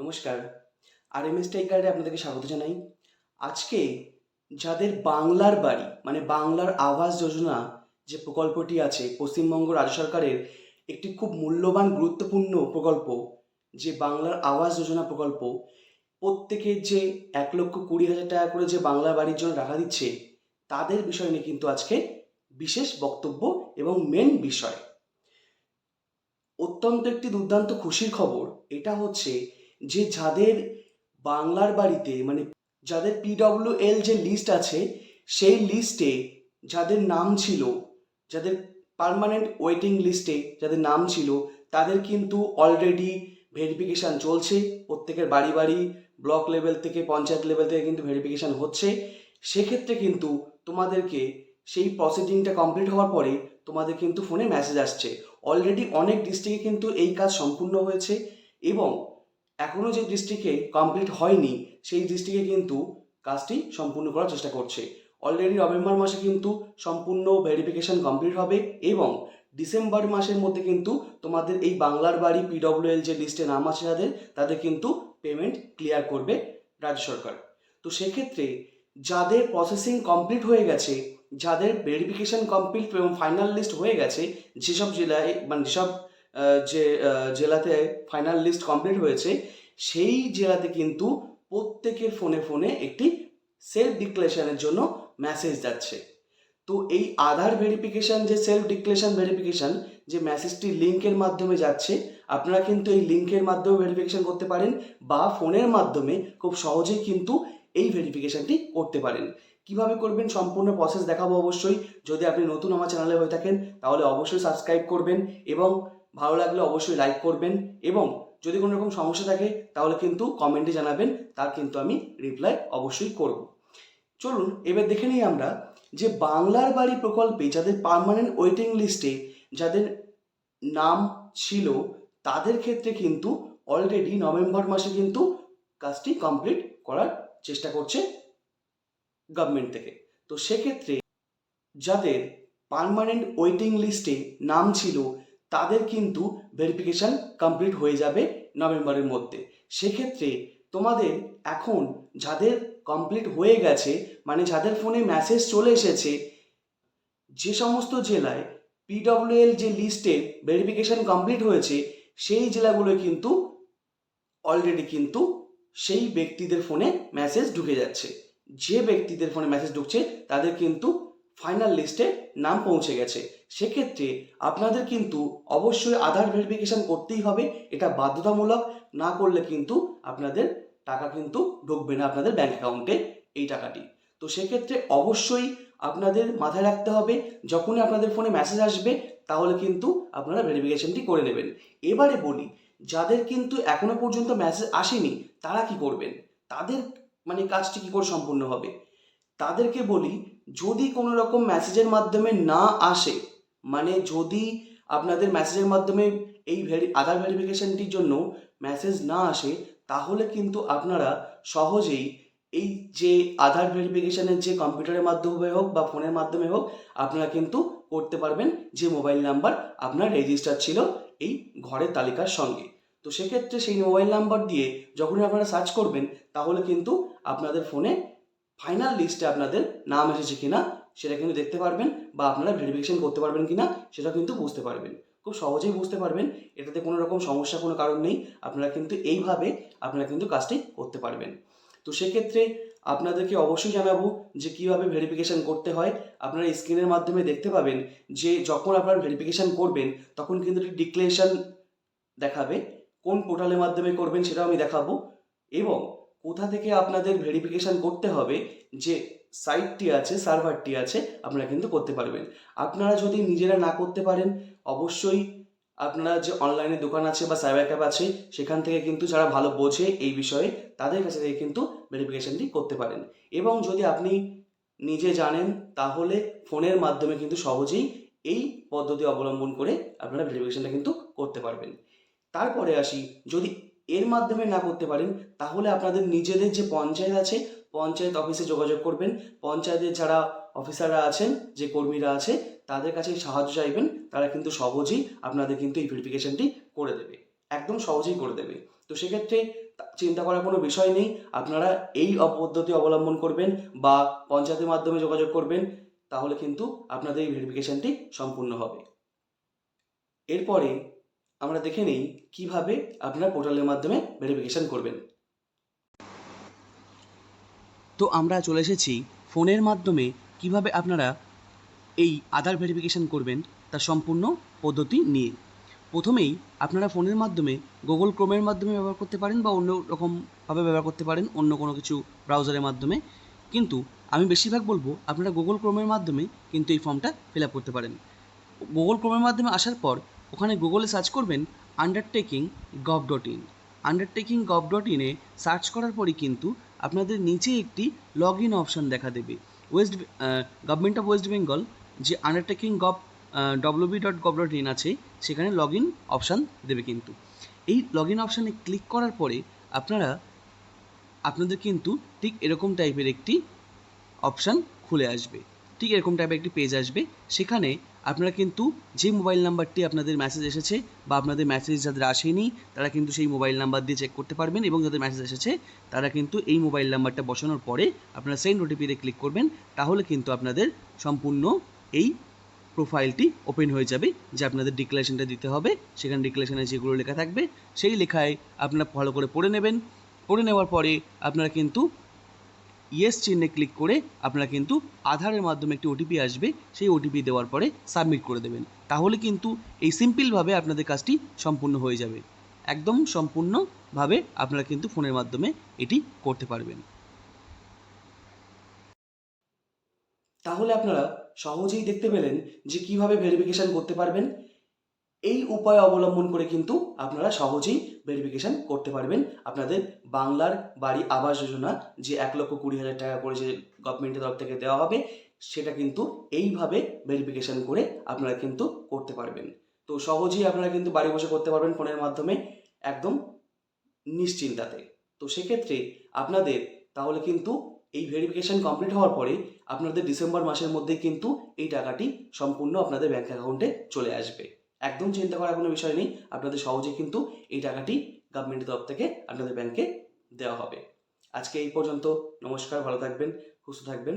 নমস্কার। আর M S টাইগারে আপনাদেরকে স্বাগত জানাই। আজকে যাদের বাংলার বাড়ি মানে বাংলার আবাস যোজনা যে প্রকল্পটি আছে, পশ্চিমবঙ্গ রাজ্য সরকারের একটি খুব মূল্যবান, গুরুত্বপূর্ণ প্রকল্প, যে বাংলার আবাস যোজনা প্রকল্প, প্রত্যেকের যে এক লক্ষ কুড়ি হাজার টাকা করে যে বাংলা বাড়ির জন্য টাকা দিচ্ছে, তাদের বিষয় নিয়ে কিন্তু আজকে বিশেষ বক্তব্য এবং মেন বিষয়। অত্যন্ত একটি দুর্দান্ত খুশির খবর, এটা হচ্ছে যে যাদের বাংলার বাড়িতে মানে যাদের পিডব্লিউ এল যে লিস্ট আছে, সেই লিস্টে যাদের নাম ছিল, যাদের পার্মানেন্ট ওয়েটিং লিস্টে যাদের নাম ছিল, তাদের কিন্তু অলরেডি ভেরিফিকেশান চলছে। প্রত্যেকের বাড়ি বাড়ি ব্লক লেভেল থেকে, পঞ্চায়েত লেভেল থেকে কিন্তু ভেরিফিকেশান হচ্ছে। সেক্ষেত্রে কিন্তু তোমাদেরকে সেই প্রসিডিংটা কমপ্লিট হওয়ার পরে তোমাদের কিন্তু ফোনে মেসেজ আসছে। অলরেডি অনেক ডিস্ট্রিক্টে কিন্তু এই কাজ সম্পূর্ণ হয়েছে এবং এখনও যে ডিস্ট্রিক্টে কমপ্লিট হয়নি, সেই ডিস্ট্রিক্টে কিন্তু কাজটি সম্পূর্ণ করার চেষ্টা করছে। অলরেডি নভেম্বর মাসে কিন্তু সম্পূর্ণ ভেরিফিকেশন কমপ্লিট হবে এবং ডিসেম্বর মাসের মধ্যে কিন্তু তোমাদের এই বাংলার বাড়ি পিডব্লিউএল যে লিস্টে নাম আছে যাদের, তাদের কিন্তু পেমেন্ট ক্লিয়ার করবে রাজ্য সরকার। তো সেক্ষেত্রে যাদের প্রসেসিং কমপ্লিট হয়ে গেছে, যাদের ভেরিফিকেশন কমপ্লিট এবং ফাইনাল লিস্ট হয়ে গেছে, যেসব জেলায় মানে যেসব যে জেলাতে ফাইনাল লিস্ট কমপ্লিট হয়েছে, সেই জেলাতে কিন্তু প্রত্যেকের ফোনে ফোনে একটি সেলফ ডিক্লারেশনের জন্য মেসেজ যাচ্ছে। তো এই আধার ভেরিফিকেশান যে সেলফ ডিক্লারেশন ভেরিফিকেশন যে মেসেজটি লিঙ্কের মাধ্যমে যাচ্ছে, আপনারা কিন্তু এই লিঙ্কের মাধ্যমে ভেরিফিকেশন করতে পারেন বা ফোনের মাধ্যমে খুব সহজেই কিন্তু এই ভেরিফিকেশনটি করতে পারেন। কীভাবে করবেন সম্পূর্ণ প্রসেস দেখাবো অবশ্যই। যদি আপনি নতুন আমার চ্যানেলে হয়ে থাকেন, তাহলে অবশ্যই সাবস্ক্রাইব করবেন এবং ভালো লাগলে অবশ্যই লাইক করবেন এবং যদি কোনো রকম সমস্যা থাকে, তাহলে কিন্তু কমেন্টে জানাবেন, তার কিন্তু আমি রিপ্লাই অবশ্যই করব। চলুন, এবার দেখে নিই আমরা যে বাংলার বাড়ি প্রকল্পে যাদের পার্মানেন্ট ওয়েটিং লিস্টে যাদের নাম ছিল, তাদের ক্ষেত্রে কিন্তু অলরেডি নভেম্বর মাসে কিন্তু কাজটি কমপ্লিট করার চেষ্টা করছে গভর্নমেন্ট থেকে। তো সেক্ষেত্রে যাদের পার্মানেন্ট ওয়েটিং লিস্টে নাম ছিল তাদের কিন্তু ভেরিফিকেশন কমপ্লিট হয়ে যাবে নভেম্বরের মধ্যে। সেক্ষেত্রে তোমাদের এখন যাদের কমপ্লিট হয়ে গেছে মানে যাদের ফোনে মেসেজ চলে এসেছে, যে সমস্ত জেলায় পিডব্লিউএল যে লিস্টের ভেরিফিকেশন কমপ্লিট হয়েছে, সেই জেলাগুলো কিন্তু অলরেডি কিন্তু সেই ব্যক্তিদের ফোনে মেসেজ ঢুকে যাচ্ছে। যে ব্যক্তিদের ফোনে মেসেজ ঢুকছে, তাদের কিন্তু ফাইনাল লিস্টে নাম পৌঁছে গেছে। সেক্ষেত্রে আপনাদের কিন্তু অবশ্যই আধার ভেরিফিকেশন করতেই হবে, এটা বাধ্যতামূলক, না করলে কিন্তু আপনাদের টাকা কিন্তু ঢুকবে না আপনাদের ব্যাঙ্ক অ্যাকাউন্টে এই টাকাটি। তো সেক্ষেত্রে অবশ্যই আপনাদের মাথায় রাখতে হবে, যখনই আপনাদের ফোনে মেসেজ আসবে, তাহলে কিন্তু আপনারা ভেরিফিকেশনটি করে নেবেন। এবারে বলি, যাদের কিন্তু এখনও পর্যন্ত মেসেজ আসেনি, তারা কি করবেন? তাদের মানে কাজটি কি করে সম্পূর্ণ হবে? তাদেরকে বলি যদি কোনো রকম মেসেজের মাধ্যমে না আসে মানে যদি আপনাদের মেসেজের মাধ্যমে এই ভেরি আধার ভেরিফিকেশানটির জন্য মেসেজ না আসে, তাহলে কিন্তু আপনারা সহজেই এই যে আধার ভেরিফিকেশানের যে কম্পিউটারের মাধ্যমে হোক বা ফোনের মাধ্যমে হোক, আপনারা কিন্তু করতে পারবেন যে মোবাইল নাম্বার আপনার রেজিস্টার ছিল এই ঘরের তালিকার সঙ্গে। তো সেক্ষেত্রে সেই মোবাইল নাম্বার দিয়ে যখনই আপনারা সার্চ করবেন, তাহলে কিন্তু আপনাদের ফোনে ফাইনাল লিস্টে আপনাদের নাম এসেছে কিনা, সেটা কিন্তু দেখতে পারবেন বা আপনারা ভেরিফিকেশন করতে পারবেন কিনা সেটা কিন্তু বুঝতে পারবেন। খুব সহজেই বুঝতে পারবেন, এটাতে কোনো রকম সমস্যা, কোনো কারণ নেই, আপনারা কিন্তু এইভাবে আপনারা কিন্তু কাজটি করতে পারবেন। তো সেক্ষেত্রে আপনাদেরকে অবশ্যই জানাব যে কীভাবে ভেরিফিকেশান করতে হয়। আপনারা স্ক্রিনের মাধ্যমে দেখতে পাবেন যে যখন আপনারা ভেরিফিকেশন করবেন, তখন কিন্তু একটি ডিক্লারেশন দেখাবে, কোন পোর্টালের মাধ্যমে করবেন সেটাও আমি দেখাবো এবং কোথা থেকে আপনাদের ভেরিফিকেশান করতে হবে যে সাইটটি আছে সার্ভারটি আছে, আপনারা কিন্তু করতে পারবেন। আপনারা যদি নিজেরা না করতে পারেন, অবশ্যই আপনারা যে অনলাইনে দোকান আছে বা সাইবার ক্যাব আছে, সেখান থেকে কিন্তু যারা ভালো বোঝে এই বিষয়ে, তাদের কাছে থেকে কিন্তু ভেরিফিকেশনটি করতে পারেন। এবং যদি আপনি নিজে জানেন, তাহলে ফোনের মাধ্যমে কিন্তু সহজেই এই পদ্ধতি অবলম্বন করে আপনারা ভেরিফিকেশানটা কিন্তু করতে পারবেন। তারপরে আসি, যদি এর মাধ্যমে না করতে পারেন, তাহলে আপনাদের নিজেদের যে পঞ্চায়েত আছে, পঞ্চায়েত অফিসে যোগাযোগ করবেন। পঞ্চায়েতের যারা অফিসাররা আছেন, যে কর্মীরা আছে, তাদের কাছে সাহায্য চাইবেন। তারা কিন্তু সহজেই আপনাদের কিন্তু এই ভেরিফিকেশনটি করে দেবে। একদম সহজেই করে দেবে। তো সেক্ষেত্রে চিন্তা করার কোনো বিষয় নেই। আপনারা এই পদ্ধতি অবলম্বন করবেন বা পঞ্চায়েতের মাধ্যমে যোগাযোগ করবেন, তাহলে কিন্তু আপনাদের এই ভেরিফিকেশনটি সম্পূর্ণ হবে। এরপরে আমরা দেখে নেই কীভাবে আপনারা পোর্টালের মাধ্যমে ভেরিফিকেশন করবেন। তো আমরা চলে এসেছি ফোনের মাধ্যমে কীভাবে আপনারা এই আধার ভেরিফিকেশন করবেন তার সম্পূর্ণ পদ্ধতি নিয়ে। প্রথমেই আপনারা ফোনের মাধ্যমে গুগল ক্রোমের মাধ্যমে ব্যবহার করতে পারেন বা অন্য রকমভাবে ব্যবহার করতে পারেন, অন্য কোনো কিছু ব্রাউজারের মাধ্যমে। কিন্তু আমি বেশিরভাগ বলব, আপনারা গুগল ক্রোমের মাধ্যমে কিন্তু এই ফর্মটা ফিল আপ করতে পারেন। গুগল ক্রোমের মাধ্যমে আসার পর ওখানে গুগলে সার্চ করবেন undertaking gov dot in undertaking gov dot ইনে সার্চ করার পরই কিন্তু আপনাদের নিচে একটি লগ ইন অপশান দেখা দেবে। West government of West Bengal যে undertaking gov WB dot gov dot in আছে, সেখানে লগ ইন অপশান দেবে কিন্তু। এই লগ ইন অপশানে ক্লিক করার পরে আপনারা, আপনাদের কিন্তু ঠিক এরকম টাইপের একটি অপশান খুলে আসবে। ঠিক এরকম টাইপের একটি পেজ আসবে। সেখানে আপনারা কিন্তু যে মোবাইল নাম্বারটি আপনাদের মেসেজ এসেছে বা আপনাদের মেসেজ যাদের আসেনি, তারা কিন্তু সেই মোবাইল নাম্বার দিয়ে চেক করতে পারবেন এবং যাদের মেসেজ এসেছে, তারা কিন্তু এই মোবাইল নাম্বারটা বসানোর পরে আপনারা সেন্ড ওটিপিতে ক্লিক করবেন, তাহলে কিন্তু আপনাদের সম্পূর্ণ এই প্রোফাইলটি ওপেন হয়ে যাবে, যে আপনাদের ডিক্লারেশনটা দিতে হবে। সেখানে ডিক্লারেশনে যেগুলো লেখা থাকবে, সেই লেখায় আপনারা ভালো করে পড়ে নেবেন। পড়ে নেওয়ার পরে আপনারা কিন্তু ইয়েস চিহ্নে ক্লিক করে আপনারা কিন্তু আধারের মাধ্যমে একটি ওটিপি আসবে, সেই ওটিপি দেওয়ার পরে সাবমিট করে দেবেন। তাহলে কিন্তু এই সিম্পলভাবে আপনাদের কাজটি সম্পূর্ণ হয়ে যাবে। একদম সম্পূর্ণভাবে আপনারা কিন্তু ফোনের মাধ্যমে এটি করতে পারবেন। তাহলে আপনারা সহজেই দেখতে পেলেন যে কীভাবে ভেরিফিকেশন করতে পারবেন। এই উপায় অবলম্বন করে কিন্তু আপনারা সহজেই ভেরিফিকেশন করতে পারবেন। আপনাদের বাংলার বাড়ি আবাস যোজনা যে এক লক্ষ কুড়ি হাজার টাকা করে যে গভর্নমেন্টের তরফ থেকে দেওয়া হবে, সেটা কিন্তু এইভাবে ভেরিফিকেশন করে আপনারা কিন্তু করতে পারবেন। তো সহজেই আপনারা কিন্তু বাড়ি বসে করতে পারবেন ফোনের মাধ্যমে একদম নিশ্চিন্তাতে। তো সেক্ষেত্রে আপনাদের তাহলে কিন্তু এই ভেরিফিকেশন কমপ্লিট হওয়ার পরে আপনাদের ডিসেম্বর মাসের মধ্যেই কিন্তু এই টাকাটি সম্পূর্ণ আপনাদের ব্যাঙ্ক অ্যাকাউন্টে চলে আসবে। একদম চিন্তা করার কোনো বিষয় নেই। আপনাদের সহজে কিন্তু এই টাকাটি গভর্নমেন্টের তরফ থেকে আপনাদের ব্যাংকে দেওয়া হবে। আজকে এই পর্যন্ত। নমস্কার, ভালো থাকবেন, সুস্থ থাকবেন।